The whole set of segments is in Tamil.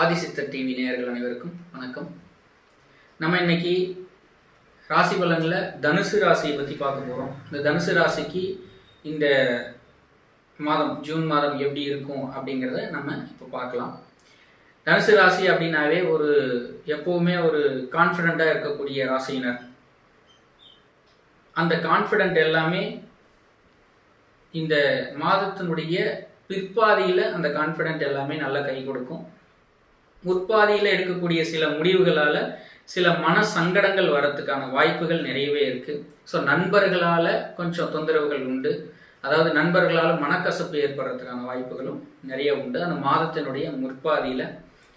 ஆதிசித்தர் டிவி நேயர்கள் அனைவருக்கும் வணக்கம். நம்ம இன்னைக்கு ராசி பலன்ல தனுசு ராசியை பற்றி பார்க்க போகிறோம் இந்த தனுசு ராசிக்கு இந்த மாதம் ஜூன் மாதம் எப்படி இருக்கும் அப்படிங்கிறத நம்ம இப்போ பார்க்கலாம். தனுசு ராசி அப்படின்னாவே ஒரு எப்பவுமே ஒரு கான்ஃபிடண்ட்டாக இருக்கக்கூடிய ராசியினர். அந்த கான்ஃபிடென்ட் எல்லாமே இந்த மாதத்தினுடைய பிற்பாதியில் அந்த கான்ஃபிடென்ட் எல்லாமே நல்லா கை கொடுக்கும். முற்பாதியில் எடுக்கக்கூடிய சில முடிவுகளால் சில மன சங்கடங்கள் வரத்துக்கான வாய்ப்புகள் நிறையவே இருக்குது ஸோ நண்பர்களால் கொஞ்சம் தொந்தரவுகள் உண்டு. அதாவது நண்பர்களால் மனக்கசப்பு ஏற்படுறதுக்கான வாய்ப்புகளும் நிறைய உண்டு. அந்த மாதத்தினுடைய முற்பாதியில்.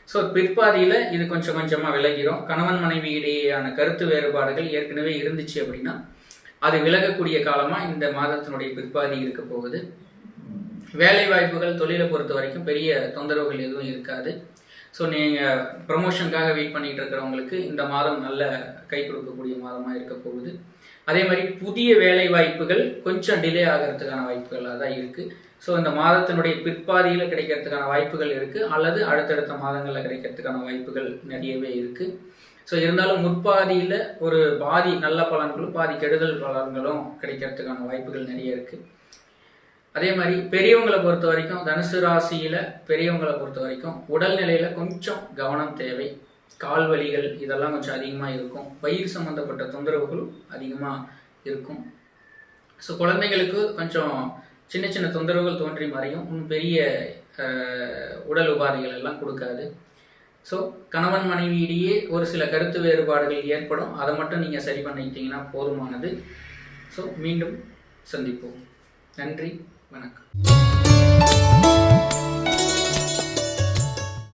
ஸோ பிற்பாதியில் இது கொஞ்சம் கொஞ்சமாக விலகிறோம். கணவன் மனைவி இடையேயான கருத்து வேறுபாடுகள் ஏற்கனவே இருந்துச்சு அப்படின்னா அது விலகக்கூடிய காலமாக இந்த மாதத்தினுடைய பிற்பாதி இருக்க போகுது. வேலை வாய்ப்புகள் தொழிலை பொறுத்த வரைக்கும் பெரிய தொந்தரவுகள் எதுவும் இருக்காது. ஸோ நீங்கள் ப்ரமோஷனுக்காக வெயிட் பண்ணிட்டு இருக்கிறவங்களுக்கு இந்த மாதம் நல்ல கை கொடுக்கக்கூடிய மாதமாக இருக்க போகுது. அதே மாதிரி புதிய வேலை வாய்ப்புகள் கொஞ்சம் டிலே ஆகிறதுக்கான வாய்ப்புகளாக தான் இருக்குது ஸோ இந்த மாதத்தினுடைய பிற்பாதியில் கிடைக்கிறதுக்கான வாய்ப்புகள் இருக்குது அல்லது அடுத்தடுத்த மாதங்களில் கிடைக்கிறதுக்கான வாய்ப்புகள் நிறையவே இருக்குது ஸோ இருந்தாலும் முற்பாதியில் ஒரு பாதி நல்ல பலன்களும் பாதி கெடுதல் பலன்களும் கிடைக்கிறதுக்கான வாய்ப்புகள் நிறைய இருக்குது அதே மாதிரி பெரியவங்களை பொறுத்த வரைக்கும் தனுசு ராசியில் பெரியவங்களை பொறுத்த வரைக்கும் உடல்நிலையில் கொஞ்சம் கவனம் தேவை. கால் வலிகள் இதெல்லாம் கொஞ்சம் அதிகமாக இருக்கும். வயிறு சம்மந்தப்பட்ட தொந்தரவுகளும் அதிகமாக இருக்கும். ஸோ குழந்தைகளுக்கு கொஞ்சம் சின்ன சின்ன தொந்தரவுகள் தோன்றி மறையும். இன்னும் பெரிய உடல் உபாதைகள் எல்லாம் கொடுக்காது. ஸோ கணவன் மனைவியிடையே ஒரு சில கருத்து வேறுபாடுகள் ஏற்படும். அதை மட்டும் நீங்கள் சரி பண்ணிக்கிட்டீங்கன்னா போதுமானது. ஸோ மீண்டும் சந்திப்போம். நன்றி. வணக்கம்.